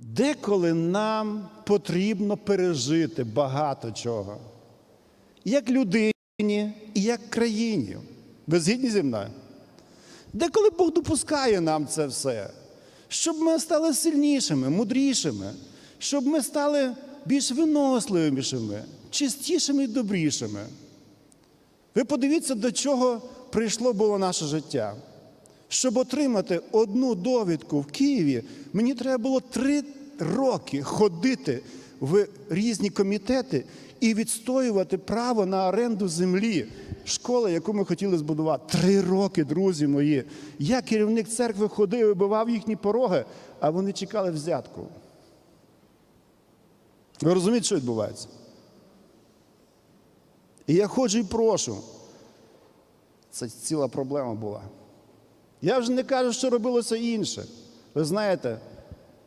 Деколи нам потрібно пережити багато чого. Як людині і як країні. Ви згідні зі мною? Деколи Бог допускає нам це все, щоб ми стали сильнішими, мудрішими, щоб ми стали більш виносливішими, чистішими і добрішими. Ви подивіться, до чого прийшло було наше життя. Щоб отримати одну довідку в Києві, мені треба було три роки ходити в різні комітети і відстоювати право на оренду землі школи, яку ми хотіли збудувати. Три роки, друзі мої. Я керівник церкви ходив, вибивав їхні пороги, а вони чекали взятку. Ви розумієте, що відбувається? І я ходжу і прошу. Це ціла проблема була. Я вже не кажу, що робилося інше. Ви знаєте,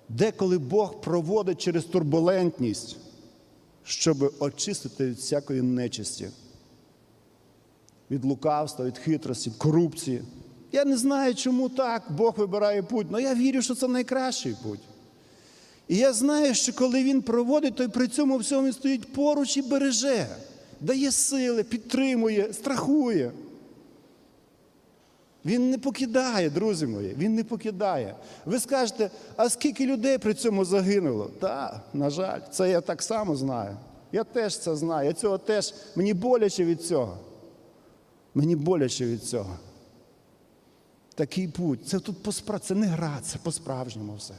деколи Бог проводить через турбулентність, щоб очистити від всякої нечисті, від лукавства, від хитрості, від корупції. Я не знаю, чому так Бог вибирає путь, але я вірю, що це найкращий путь. І я знаю, що коли він проводить, то при цьому всьому він стоїть поруч і береже, дає сили, підтримує, страхує. Він не покидає, друзі мої, він не покидає. Ви скажете, а скільки людей при цьому загинуло? Так, на жаль, це я так само знаю. Я теж це знаю. Я цього теж, мені боляче від цього. Мені боляче від цього. Такий путь. Це тут поспра... це не гра, це по-справжньому все.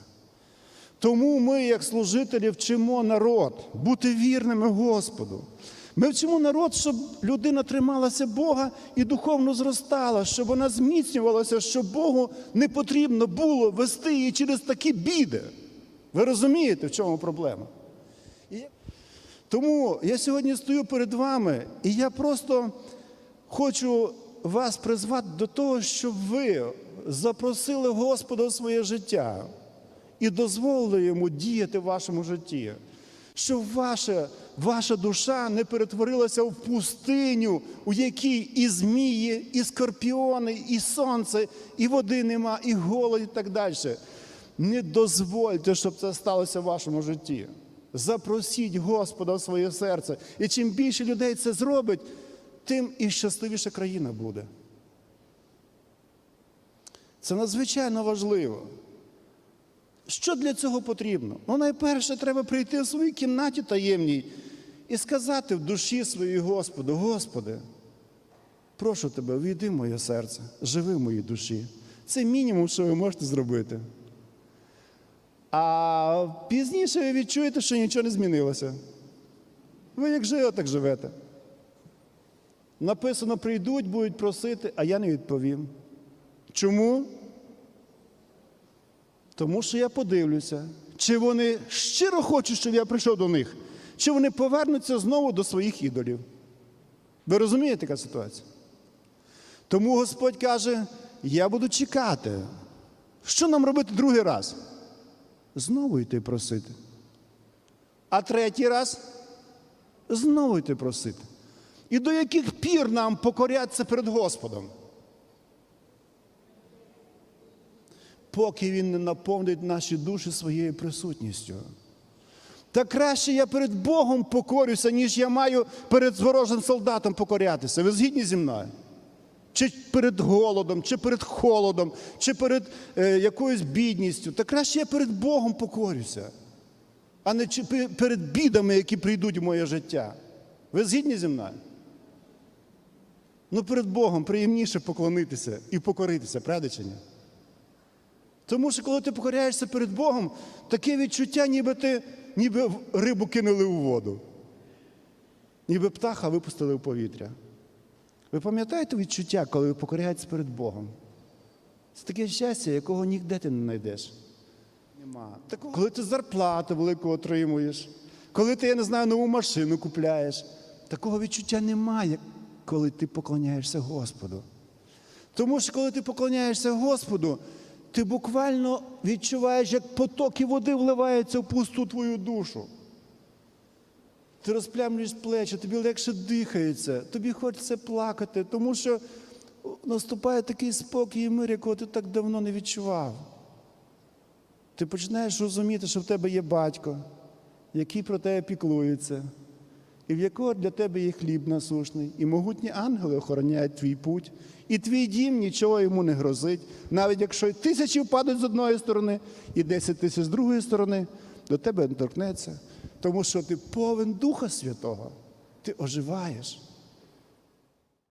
Тому ми, як служителі, вчимо народ бути вірними Господу. Ми вчимо народ, щоб людина трималася Бога і духовно зростала, щоб вона зміцнювалася, щоб Богу не потрібно було вести її через такі біди. Ви розумієте, в чому проблема? Тому я сьогодні стою перед вами, і я просто хочу вас призвати до того, щоб ви запросили Господа в своє життя і дозволили йому діяти в вашому житті, щоб ваша, ваша душа не перетворилася в пустиню, у якій і змії, і скорпіони, і сонце, і води нема, і голод, і так далі. Не дозвольте, щоб це сталося в вашому житті. Запросіть Господа в своє серце. І чим більше людей це зробить, тим і щасливіша країна буде. Це надзвичайно важливо. Що для цього потрібно? Ну, найперше, треба прийти в своїй кімнаті таємній і сказати в душі своїй Господу: Господи, прошу тебе, увійди в моє серце, живи в моїй душі. Це мінімум, що ви можете зробити. А пізніше ви відчуєте, що нічого не змінилося. Ви як жили, так живете. Написано, прийдуть, будуть просити, а я не відповім. Чому? Тому що я подивлюся, чи вони щиро хочуть, щоб я прийшов до них, чи вони повернуться знову до своїх ідолів. Ви розумієте така ситуація? Тому Господь каже: я буду чекати. Що нам робити другий раз? Знову йти просити. А третій раз знову йти просити. І до яких пір нам покорятися перед Господом? Поки Він не наповнить наші душі своєю присутністю. Та краще я перед Богом покорюся, ніж я маю перед ворожим солдатом покорятися. Ви згідні зі мною? Чи перед голодом, чи перед холодом, чи перед е, якоюсь бідністю. Та краще я перед Богом покорюся, а не перед бідами, які прийдуть в моє життя. Ви згідні зі мною? Ну, перед Богом приємніше поклонитися і покоритися, правда чи ні? Тому що коли ти покоряєшся перед Богом, таке відчуття, ніби ти ніби рибу кинули у воду, ніби птаха випустили в повітря. Ви пам'ятаєте відчуття, коли ви покоряєтеся перед Богом? Це таке щастя, якого ніде ти не знайдеш. Нема. Такого, коли ти зарплату велику отримуєш, коли ти, я не знаю, нову машину купляєш, такого відчуття немає, коли ти поклоняєшся Господу. Тому що коли ти поклоняєшся Господу, ти буквально відчуваєш, як потоки води вливаються в пусту твою душу. Ти розплямлюєш плечі, тобі легше дихається, тобі хочеться плакати, тому що наступає такий спокій і мир, якого ти так давно не відчував. Ти починаєш розуміти, що в тебе є батько, який про тебе піклується, і в якого для тебе є хліб насушний, і могутні ангели охороняють твій путь, і твій дім нічого йому не грозить, навіть якщо тисячі впадуть з одної сторони і десять тисяч з другої сторони, до тебе не торкнеться, тому що ти повен Духа Святого, ти оживаєш.